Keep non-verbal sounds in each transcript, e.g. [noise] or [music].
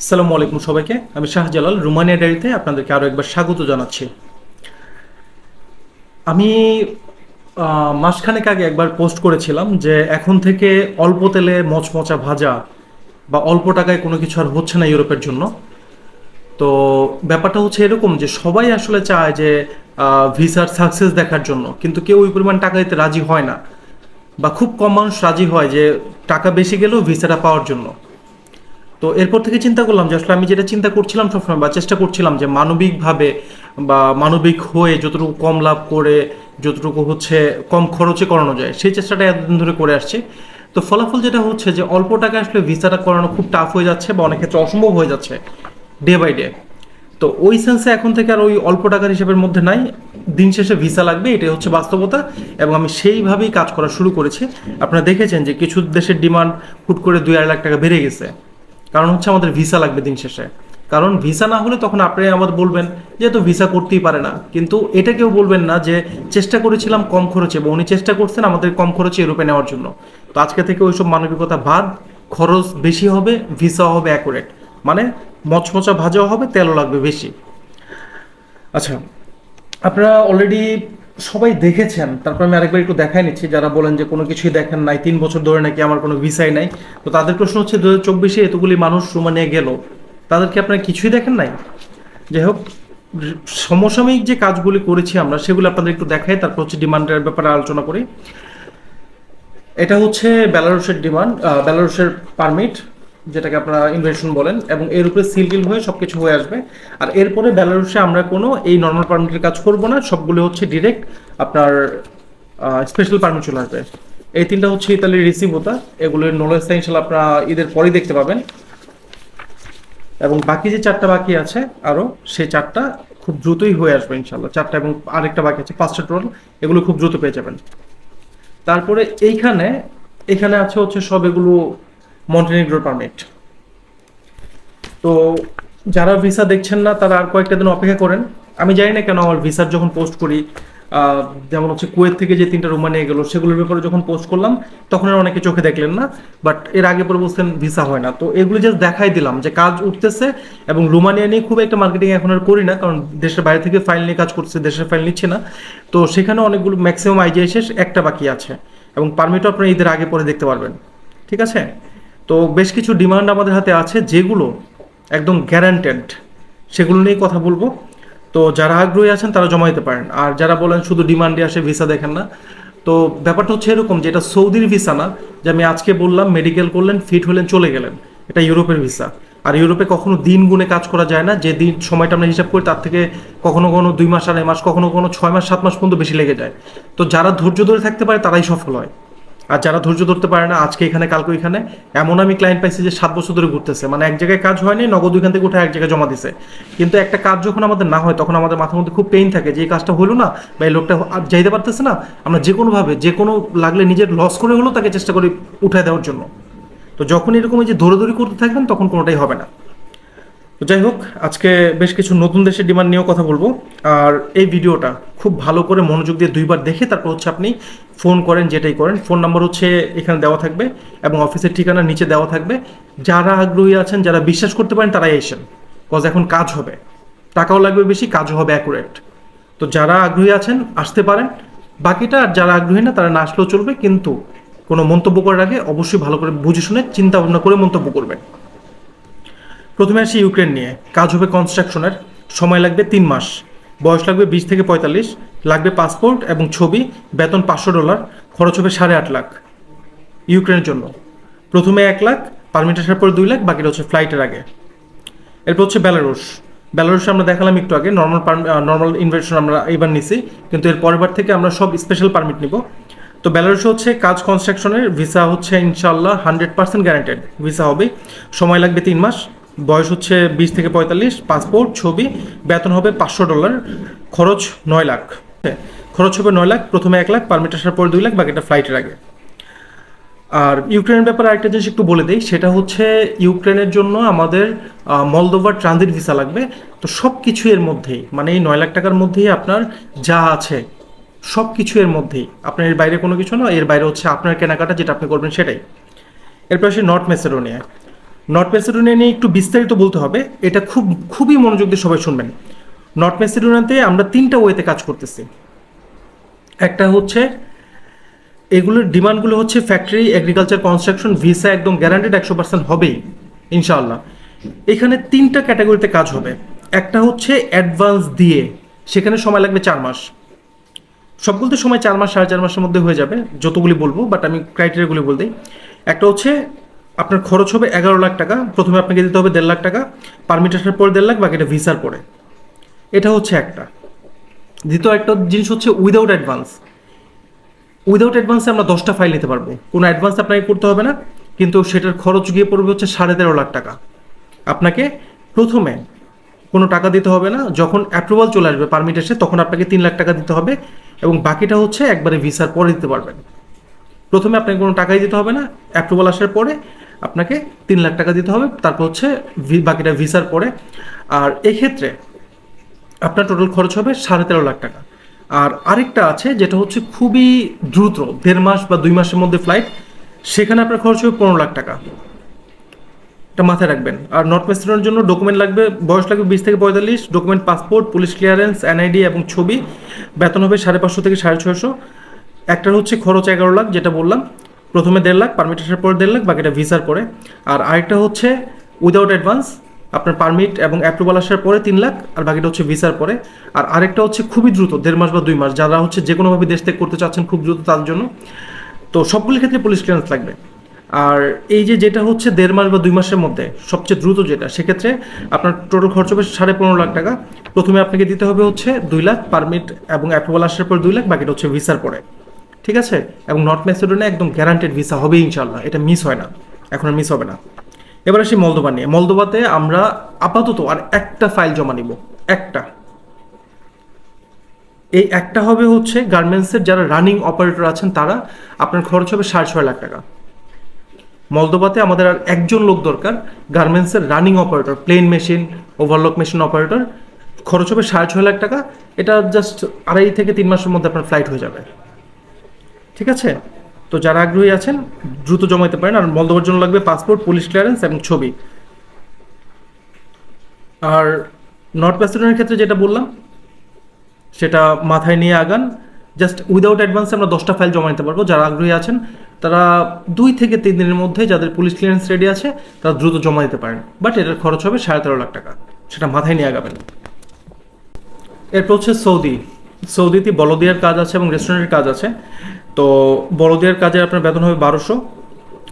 আসসালামু আলাইকুম সবাইকে। আমি শাহজালাল, রুমানিয়া ডায়েরিতে আপনাদেরকে আরও একবার স্বাগত জানাচ্ছি। আমি মাসখানেক আগে একবার পোস্ট করেছিলাম যে এখন থেকে অল্প তেলে মচমচা ভাজা বা অল্প টাকায় কোনো কিছু আর হচ্ছে না ইউরোপের জন্য। তো ব্যাপারটা হচ্ছে এরকম যে সবাই আসলে চায় যে ভিসার সাকসেস দেখার জন্য, কিন্তু কেউ ওই পরিমাণ টাকা দিতে রাজি হয় না। বা খুব কম মানুষ রাজি হয় যে টাকা বেশি গেলেও ভিসাটা পাওয়ার জন্য। তো এরপর থেকে চিন্তা করলাম যে আসলে আমি যেটা চিন্তা করছিলাম সবসময় বা চেষ্টা করছিলাম যে মানবিকভাবে বা মানবিক হয়ে যতটুকু কম লাভ করে, যতটুকু হচ্ছে কম খরচে করানো যায়, সেই চেষ্টাটা এতদিন ধরে করে আসছি। তো ফলাফল যেটা হচ্ছে যে অল্প টাকা আসলে ভিসাটা করানো খুব টাফ হয়ে যাচ্ছে বা অনেক ক্ষেত্রে অসম্ভব হয়ে যাচ্ছে ডে বাই ডে তো ওই সেন্সে এখন থেকে আর ওই অল্প টাকার হিসেবের মধ্যে নাই। দিন শেষে ভিসা লাগবে, এটাই হচ্ছে বাস্তবতা এবং আমি সেইভাবেই কাজ করা শুরু করেছি। আপনারা দেখেছেন যে কিছু দেশের ডিমান্ড হুট করে দুই আড়াই লাখ টাকা বেড়ে গেছে। কারণ হচ্ছে আমাদের ভিসা লাগবে দিন শেষে। কারণ ভিসা না হলে তখন আপনি আমাদের বলবেন যে তো ভিসা করতেই পারে না। কিন্তু এটা কেউ বলবেন না যে চেষ্টা করেছিলাম কম খরচে বা উনি চেষ্টা করছেন আমাদের কম খরচে ইউরোপে নেওয়ার জন্য। তো আজকে থেকে ওইসব মানবিকতা বাদ, খরচ বেশি হবে, ভিসা হবে অ্যাকুরেট মানে মচমচা ভাজাও হবে, তেলও লাগবে বেশি। আচ্ছা আপনারা অলরেডি সবাই দেখেছেন, তারপর আমি আরেকবার একটু দেখাই নিচ্ছি, যারা বলেন যে কোনো কিছুই দেখেন নাই, তিন বছর ধরে নাকি আমার কোনো ভিসাই নাই, তো তাদের প্রশ্ন হচ্ছে দু হাজার চব্বিশে এতগুলি মানুষ রোমানিয়া গেল তাদেরকে আপনারা কিছুই দেখেন নাই? যাই হোক সমসাময়িক যে কাজগুলি করেছি আমরা, সেগুলো আপনাদের একটু দেখাই, তারপর হচ্ছে ডিমান্ডের ব্যাপারে আলোচনা করি। এটা হচ্ছে বেলারুশের ডিমান্ড বেলারুশের পারমিট। যেটাকে আপনারা ইনভেশন বলেন, এবং এর উপরে সিল টিল হয়ে সব কিছু হয়ে আসবে। আর এরপরে বেলারুসে আমরা কোনো এই নর্মাল পারমিটের কাজ করব না, সবগুলো হচ্ছে ডিরেক্ট আপনার স্পেশাল পারমিট চলে আসবে। এই তিনটা হচ্ছে ইতালির রিসিভ হতা, এগুলোর নলেজটা ইনশাল্লাহ আপনারা ঈদের পরেই দেখতে পাবেন। এবং বাকি যে চারটা বাকি আছে আরও সেই চারটা খুব দ্রুতই হয়ে আসবে ইনশাল্লাহ চারটা এবং আরেকটা বাকি আছে, পাঁচটা টোটাল এগুলো খুব দ্রুত পেয়ে যাবেন। তারপরে এইখানে, এখানে আছে হচ্ছে সব এগুলো মন্টেনিগ্রোর পারমিট। তো যারা ভিসা দেখছেন না, তারা আর কয়েকটা দিন অপেক্ষা করেন। আমি জানি না কেন আমার ভিসার যখন পোস্ট করি যেমন হচ্ছে কুয়েত থেকে যে তিনটা নিয়ে গেলো, সেগুলোর ব্যাপারে যখন পোস্ট করলাম, তখন আর অনেকে চোখে দেখলেন না বাট এর আগে পরে বলছেন ভিসা হয় না। তো এগুলো জাস্ট দেখাই দিলাম যে কাজ উঠতেছে এবং রুমানিয়া নিয়ে খুব একটা মার্কেটিং এখন আর করি না, কারণ দেশের বাইরে থেকে ফাইল নিয়ে কাজ করছে, দেশের ফাইল নিচ্ছে না। তো সেখানে অনেকগুলো ম্যাক্সিমাম আইডিয়া শেষ একটা বাকি আছে এবং পারমিটও আপনারা ঈদের আগে পরে দেখতে পারবেন। ঠিক আছে? তো বেশ কিছু ডিমান্ড আমাদের হাতে আছে যেগুলো একদম গ্যারান্টেড সেগুলো নিয়েই কথা বলব। তো যারা আগ্রহী আছেন তারা জমা দিতে পারেন। আর যারা বলেন শুধু ডিমান্ডে আসে ভিসা দেখেন না। তো ব্যাপারটা হচ্ছে এরকম যে এটা সৌদির ভিসা না, যে আমি আজকে বললাম মেডিকেল করলেন ফিট হলেন, চলে গেলেন। এটা ইউরোপের ভিসা আর ইউরোপে কখনো দিন গুণে কাজ করা যায় না, যে দিন সময়টা আমরা হিসাব করি তার থেকে কখনো কখনো দুই মাস, আড়াই মাস, কখনো কখনো ছয় মাস, সাত মাস পর্যন্ত বেশি লেগে যায়। তো যারা ধৈর্য ধরে থাকতে পারে তারাই সফল হয়। আর যারা ধৈর্য ধরতে পারে না, আজকে এখানে, কালকে ওইখানে, এমন আমি ক্লায়েন্ট পাইছি যে সাত বছর ধরে ঘুরতেছে। মানে এক জায়গায় কাজ হয়নি, নগদ ওইখান থেকে উঠে এক জায়গায় জমা দিছে। কিন্তু একটা কাজ যখন আমাদের না হয়, তখন আমাদের মাথার মধ্যে খুব পেইন থাকে যে এই কাজটা হলো না, বা এই লোকটা যাইতে পারতেছে না, আমরা যে কোনোভাবে, যে কোনো লাগলে নিজের লস করে হলেও তাকে চেষ্টা করি উঠায় দেওয়ার জন্য। তো যখন এরকম এই যে দৌড়াদৌড়ি করতে থাকবেন, তখন কোনোটাই হবে না। তো যাই হোক, আজকে বেশ কিছু নতুন দেশের ডিমান্ড নিয়েও কথা বলব। আর এই ভিডিওটা খুব ভালো করে মনোযোগ দিয়ে দুইবার দেখে তারপর হচ্ছে আপনি ফোন করেন, যেটাই করেন, ফোন নাম্বার হচ্ছে এখানে দেওয়া থাকবে এবং অফিসের ঠিকানা নিচে দেওয়া থাকবে। যারা আগ্রহী আছেন, যারা বিশ্বাস করতে পারেন, তারাই এসেন কজ এখন কাজ হবে। টাকাও লাগবে বেশি, কাজও হবে অ্যাকুরেট তো যারা আগ্রহী আছেন, আসতে পারেন। বাকিটা আর যারা আগ্রহী না, তারা না আসলেও চলবে, কিন্তু কোনো মন্তব্য করার আগে অবশ্যই ভালো করে বুঝে শুনে চিন্তা ভাবনা করে মন্তব্য করবেন। প্রথমে আসি ইউক্রেন নিয়ে। কাজ হবে কনস্ট্রাকশনের সময় লাগবে তিন মাস। বয়স লাগবে বিশ থেকে পঁয়তাল্লিশ, লাগবে পাসপোর্ট এবং ছবি, বেতন পাঁচশো ডলার, খরচ হবে সাড়ে আট লাখ। ইউক্রেনের জন্য। প্রথমে এক লাখ, পারমিট আসার পর দুই লাখ, বাকিটা হচ্ছে ফ্লাইটের আগে। এরপর হচ্ছে বেলারুশ। বেলারুশে আমরা দেখালাম একটু আগে নর্মাল নর্মাল ইনভেশন আমরা এবার নিছি, কিন্তু এর পরের বার থেকে আমরা সব স্পেশাল পারমিট নিব। তো বেলারুশে হচ্ছে কাজ কনস্ট্রাকশনের ভিসা হচ্ছে ইনশাল্লাহ হান্ড্রেড পার্সেন্ট গ্যারান্টেড ভিসা হবে সময় লাগবে তিন মাস। বয়স হচ্ছে বিশ থেকে পঁয়তাল্লিশ, পাসপোর্ট, ছবি, বেতন হবে পাঁচশো ডলার, খরচ নয় লাখ। খরচ হবে নয় লাখ, প্রথমে এক লাখ, পারমিট আসার পর দুই লাখ বাকিটা ফ্লাইটের আগে। আর ইউক্রেনের ব্যাপারে আরেকটা জিনিস একটু বলে দিই, সেটা হচ্ছে ইউক্রেনের জন্য আমাদের মলদোভার ট্রানজিট ভিসা লাগবে। তো সব কিছু এর মধ্যেই মানে এই নয় লাখ টাকার মধ্যেই আপনার যা আছে সব কিছু এর মধ্যেই। আপনার এর বাইরে কোনো কিছু না, এর বাইরে হচ্ছে আপনার কেনাকাটা যেটা আপনি করবেন সেটাই। এরপর আসি নর্থ মেসেডোনিয়া নর্থ ম্যাসেডোনিয়া নিয়ে একটু বিস্তারিত বলতে হবে। এটা খুব, খুবই মনোযোগ দিয়ে সবাই শুনবেন। নর্থ ম্যাসেডোনিয়াতে আমরা তিনটা ওয়েতে কাজ করতেছি। একটা হচ্ছে, এগুলোর ডিমান্ডগুলো হচ্ছে ফ্যাক্টরি এগ্রিকালচার কনস্ট্রাকশন ভিসা একদম গ্যারান্টেড একশো পার্সেন্ট হবেই, ইনশাআল্লাহ। এখানে তিনটা ক্যাটাগরিতে কাজ হবে। একটা হচ্ছে অ্যাডভান্স দিয়ে, সেখানে সময় লাগবে চার মাস। সবগুলোতে সময় চার মাস, সাড়ে চার মাসের মধ্যে হয়ে যাবে, যতগুলি বলব বাট আমি ক্রাইটেরিয়াগুলি বলতে একটা হচ্ছে আপনার খরচ হবে এগারো লাখ টাকা। প্রথমে আপনাকে দিতে হবে দেড় লাখ টাকা। পারমিট আসার পরে দেড় লাখ, বাকিটা ভিসার পরে। এটা হচ্ছে একটা। দ্বিতীয় একটা জিনিস হচ্ছে উইদাউট অ্যাডভান্স উইদাউট অ্যাডভান্সে আমরা দশটা ফাইল নিতে পারব। কোনো অ্যাডভান্স আপনাকে করতে হবে না, কিন্তু সেটার খরচ গিয়ে পড়বে হচ্ছে সাড়ে তেরো লাখ টাকা। আপনাকে প্রথমে কোনো টাকা দিতে হবে না, যখন অ্যাপ্রুভাল চলে আসবে পারমিট এসে, তখন আপনাকে তিন লাখ টাকা দিতে হবে এবং বাকিটা হচ্ছে একবারে ভিসার পরে দিতে পারবেন। প্রথমে আপনাকে কোনো টাকাই দিতে হবে না অ্যাপ্রুভাল আসার পরে আপনাকে তিন লাখ টাকা দিতে হবে, তারপর হচ্ছে বাকিটা ভিসার পরে। আর এক্ষেত্রে আপনার টোটাল খরচ হবে সাড়ে তেরো লাখ টাকা। আর আরেকটা আছে, যেটা হচ্ছে খুবই দ্রুত, দেড় মাস বা দুই মাসের মধ্যে ফ্লাইট সেখানে আপনার খরচ হবে পনেরো লাখ টাকা। এটা মাথায় রাখবেন। আর নর্থ ওয়েস্টার্নের জন্য ডকুমেন্ট লাগবে, বয়স লাগবে বিশ থেকে পঁয়তাল্লিশ document passport police clearance NID এবং ছবি। বেতন হবে সাড়ে পাঁচশো থেকে সাড়ে ছয়শো। একটার হচ্ছে খরচ এগারো লাখ, যেটা বললাম। প্রথমে দেড় লাখ পারমিট আসার পর দেড় লাখ, বাকিটা ভিসার পরে। আর আরেকটা হচ্ছে উইদাউট অ্যাডভান্স আপনার পারমিট এবং অ্যাপ্রুভাল আসার পরে তিন লাখ, আর বাকিটা হচ্ছে ভিসার পরে। আর আরেকটা হচ্ছে খুবই দ্রুত, দেড় মাস বা দুই মাস, যারা হচ্ছে যে কোনোভাবে দেশ থেকে করতে চাচ্ছেন খুব দ্রুত তার জন্য। তো সবগুলি ক্ষেত্রে পুলিশ ক্লিয়ারেন্স লাগবে। আর এই যে যেটা হচ্ছে দেড় মাস বা দুই মাসের মধ্যে, সবচেয়ে দ্রুত যেটা, সেক্ষেত্রে আপনার টোটাল খরচ হবে সাড়ে পনেরো লাখ টাকা। প্রথমে আপনাকে দিতে হবে হচ্ছে দুই লাখ পারমিট এবং অ্যাপ্রুভাল আসার পর দুই লাখ, বাকিটা হচ্ছে ভিসার পরে। ঠিক আছে? এবং নর্থ ম্যাসেডোনিয়া একদম গ্যারান্টেড ভিসা হবে ইনশাল্লাহ এটা মিস হয় না। এখন আর মিস হবে না। এবার আসি মলদোবা নিয়ে। মলদোবাতে আমরা আপাতত আর একটা ফাইল জমা নিব। একটা। এই একটা হবে হচ্ছে গার্মেন্টসের যারা রানিং অপারেটর আছেন তারা, আপনার খরচ হবে সাড়ে ছয় লাখ টাকা। মলদোবাতে আমাদের আর একজন লোক দরকার গার্মেন্টসের running operator plain machine overlock machine operator খরচ হবে সাড়ে ছয় লাখ টাকা। এটা জাস্ট আড়াই থেকে তিন মাসের মধ্যে আপনার ফ্লাইট হয়ে যাবে। ঠিক আছে? তো যারা আগ্রহী আছেন, দ্রুত জমাইতে পারেন। আর মলদোবার জন্য লাগবে পাসপোর্ট পুলিশ ক্লিয়ারেন্স এবং ছবি। আর নর্থ প্যাসেডনের ক্ষেত্রে যেটা বললাম, সেটা মাথায় নিয়ে আগান। জাস্ট উইদাউট অ্যাডভান্সে আমরা দশটা ফাইল জমা নিতে পারব। যারা আগ্রহী আছেন, তারা দুই থেকে তিন দিনের মধ্যে যাদের পুলিশ ক্লিয়ারেন্স রেডি আছে, তারা দ্রুত জমা দিতে পারেন। বাট এটার খরচ হবে সাড়ে তেরো লাখ টাকা। সেটা মাথায় নিয়ে আগাবেন। এরপর হচ্ছে সৌদি। সৌদিতে বলদিয়ার কাজ আছে এবং রেস্টুরেন্টের কাজ আছে। তো বলদিয়ার কাজে আপনার বেতন হবে বারোশো,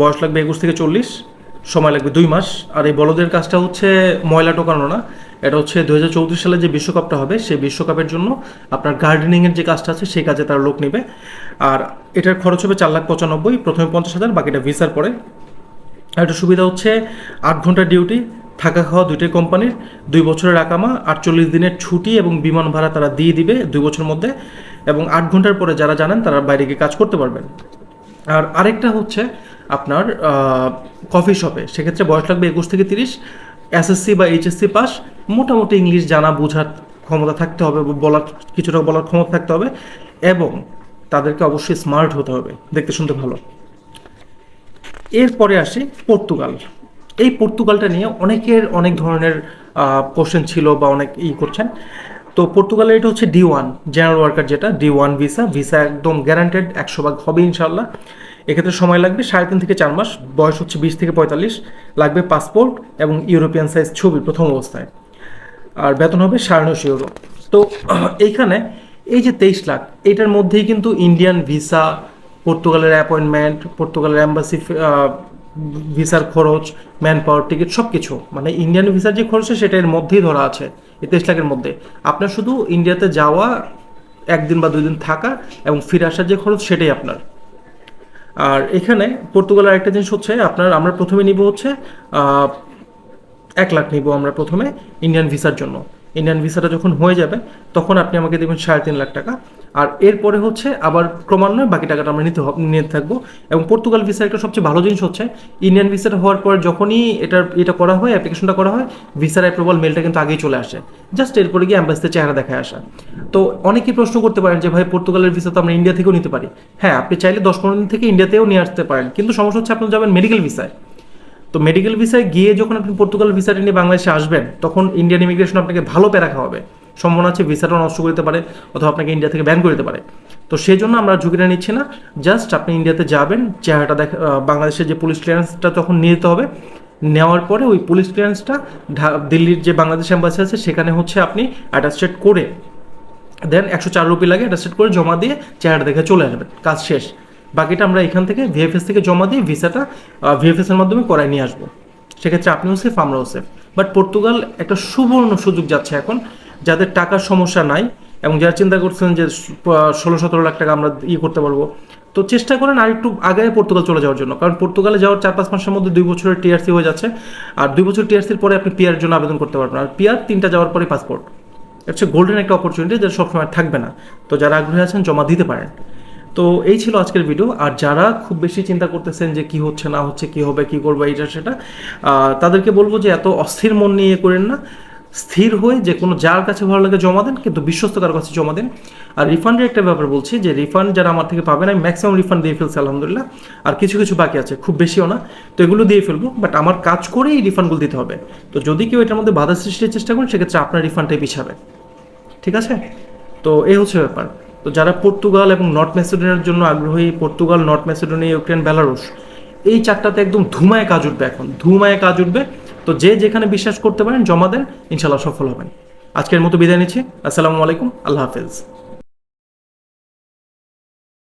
বয়স লাগবে একুশ থেকে চল্লিশ, সময় লাগবে দুই মাস। আর এই বলদের কাজটা হচ্ছে ময়লা টোকানো না, এটা হচ্ছে দু হাজার চৌত্রিশ সালে যে বিশ্বকাপটা হবে, সেই বিশ্বকাপের জন্য আপনার গার্ডেনিংয়ের যে কাজটা আছে, সেই কাজে তার লোক নেবে। আর এটার খরচ হবে চার লাখ পঁচানব্বই, প্রথমে পঞ্চাশ হাজার, বাকিটা ভিসার পরে। আর একটা সুবিধা হচ্ছে আট ঘণ্টা ডিউটি, থাকা খাওয়া দুইটাই কোম্পানির, দুই বছরের আকামা, আটচল্লিশ দিনের ছুটি এবং বিমান ভাড়া তারা দিয়ে দিবে দুই বছরের মধ্যে। এবং আট ঘণ্টার পরে যারা জানেন তারা বাইরে গিয়ে কাজ করতে পারবেন। আর আরেকটা হচ্ছে আপনার কফি শপে সেক্ষেত্রে বয়স লাগবে একুশ থেকে তিরিশ। এসএসসি বা এইচএসসি পাস। মোটামুটি ইংলিশ জানা, বোঝার ক্ষমতা থাকতে হবে, বলার, কিছুটা বলার ক্ষমতা থাকতে হবে। এবং তাদেরকে অবশ্যই স্মার্ট হতে হবে, দেখতে শুনতে ভালো। এরপরে আসি পর্তুগাল। এই পর্তুগালটা নিয়ে অনেকের অনেক ধরনের কোশ্চেন ছিল বা অনেক ই করছেন। তো পর্তুগালের এটা হচ্ছে ডি ওয়ান জেনারেল ওয়ার্কার যেটা ডি ওয়ান ভিসা ভিসা একদম গ্যারান্টেড একশো ভাগ হবে ইনশাল্লাহ এক্ষেত্রে সময় লাগবে সাড়ে তিন থেকে চার মাস, বয়স হচ্ছে বিশ থেকে পঁয়তাল্লিশ, লাগবে পাসপোর্ট এবং ইউরোপিয়ান সাইজ ছবি প্রথম অবস্থায়। আর বেতন হবে সাড়ে নশো ইউরো তো [clears throat] এইখানে এই যে তেইশ লাখ, এটার মধ্যেই কিন্তু ইন্ডিয়ান ভিসা পর্তুগালের অ্যাপয়েন্টমেন্ট পর্তুগালের অ্যাম্বাসি ভিসার খরচ ম্যান পাওয়ার টিকিট সব কিছু মানে ইন্ডিয়ান ভিসার যে খরচ সেটা এর মধ্যেই ধরা আছে। এই তেইশ লাখের মধ্যে। আপনার শুধু ইন্ডিয়াতে যাওয়া, একদিন বা দুই দিন থাকা এবং ফিরে আসার যে খরচ সেটাই আপনার। আর এখানে পর্তুগালের একটা জিনিস হচ্ছে, আপনার আমরা প্রথমে নিব হচ্ছে এক লাখ নিব আমরা প্রথমে ইন্ডিয়ান ভিসার জন্য। ইন্ডিয়ান ভিসাটা যখন হয়ে যাবে, তখন আপনি আমাকে দেবেন সাড়ে তিন লাখ টাকা। আর এরপরে হচ্ছে আবার ক্রমান্বয়ে বাকি টাকাটা আমরা নিতে নিয়ে থাকব। এবং পর্তুগাল ভিসার একটা সবচেয়ে ভালো জিনিস হচ্ছে ইন্ডিয়ান ভিসাটা হওয়ার পর যখনই এটার এটা করা হয় অ্যাপ্লিকেশনটা করা হয় ভিসার অ্যাপ্রুভাল মেলটা কিন্তু আগেই চলে আসে। জাস্ট এরপরে গিয়ে অ্যাম্বাসিতে চেহারা দেখায় আসা। তো অনেকেই প্রশ্ন করতে পারেন যে, ভাই, পর্তুগালের ভিসা তো আমরা ইন্ডিয়া থেকেও নিতে পারি? হ্যাঁ আপনি চাইলে দশ পনেরো দিন থেকে ইন্ডিয়াতেও নিয়ে আসতে পারেন। কিন্তু সমস্যা হচ্ছে আপনি যাবেন মেডিকেল ভিসায় তো মেডিকেল ভিসায় গিয়ে যখন আপনি পর্তুগাল ভিসাটা নিয়ে বাংলাদেশে আসবেন, তখন ইন্ডিয়ান ইমিগ্রেশন আপনাকে ভালো প্যারা খাওয়াবে। সম্ভাবনা আছে ভিসাটা নষ্ট করতে পারে অথবা আপনাকে ইন্ডিয়া থেকে ব্যান করতে পারে। তো সেই জন্য আমরা ঝুঁকিটা নিচ্ছি না। জাস্ট আপনি ইন্ডিয়াতে যাবেন, চেহারাটা দেখা বাংলাদেশের যে পুলিশ ক্লিয়ারেন্সটা তখন নিয়ে যেতে হবে। নেওয়ার পরে ওই পুলিশ ক্লিয়ারেন্সটা দিল্লির যে বাংলাদেশ এম্বাসি আছে, সেখানে হচ্ছে আপনি অ্যাটাস্টেড করে দেন একশো চার রুপি লাগে অ্যাটাস্টেড করে জমা দিয়ে চেহারা দেখে চলে আসবেন। কাজ শেষ। বাকিটা আমরা এখান থেকে ভিএফএস থেকে জমা দিয়ে ভিসাটা ভিএফএস এর মাধ্যমে করায় নিয়ে আসব। সেক্ষেত্রে আপনিও সেফ আমরাও সেফ বাট পর্তুগাল একটা সুবর্ণ সুযোগ যাচ্ছে এখন। যাদের টাকার সমস্যা নাই এবং যারা চিন্তা করছেন যে ষোলো, সতেরো লাখ টাকা আমরা ইয়ে করতে পারব, তো চেষ্টা করেন আর একটু আগে পর্তুগাল চলে যাওয়ার জন্য। কারণ পর্তুগালে যাওয়ার চার, পাঁচ মাসের মধ্যে দুই বছরের টিআরসি হয়ে যাচ্ছে। আর দুই বছর টিআরসির পরে আপনি পিআর জন্য আবেদন করতে পারবেন। আর পিআর তিনটা যাওয়ার পরে পাসপোর্ট হচ্ছে গোল্ডেন একটা অপরচুনিটি যেটা সবসময় থাকবে না। তো যারা আগ্রহী আছেন, জমা দিতে পারেন। তো এই ছিল আজকের ভিডিও আর যারা খুব বেশি চিন্তা করতেছেন যে, কি হচ্ছে, না হচ্ছে, কি হবে, কি করব, এইটা, সেটা তাদেরকে বলব যে, এত অস্থির মন নিয়ে করেন না। স্থির হয়ে যে কোনো যার কাছে ভালো লাগে জমা দেন, কিন্তু বিশ্বস্ত কারও কাছে জমা দেন। আর রিফান্ডের একটা ব্যাপার বলছি যে রিফান্ড যারা আমার থেকে পাবেন আমি ম্যাক্সিমাম রিফান্ড দিয়ে ফেলছি, আলহামদুলিল্লাহ। আর কিছু কিছু বাকি আছে, খুব বেশিও না। তো এগুলো দিয়ে ফেলব বাট আমার কাজ করেই এই রিফান্ডগুলো দিতে হবে। তো যদি কেউ এটার মধ্যে বাধা সৃষ্টির চেষ্টা করেন, সেক্ষেত্রে আপনার রিফান্ডটাই পিছাবে। ঠিক আছে? তো এই হচ্ছে ব্যাপার। তো যারা পর্তুগাল এবং নর্থ ম্যাসেডোনিয়ার জন্য আগ্রহী Portugal north Macedonia Ukraine Belarus এই চারটাতে একদম ধুমায় কাজ উঠবে এখন, ধুমায় কাজ উঠবে। তো যে যেখানে বিশ্বাস করতে পারেন, জমা দেন ইনশাল্লাহ সফল হবেন। আজকের মতো বিদায় নিচ্ছি। আসসালামু আলাইকুম, আল্লাহ হাফেজ।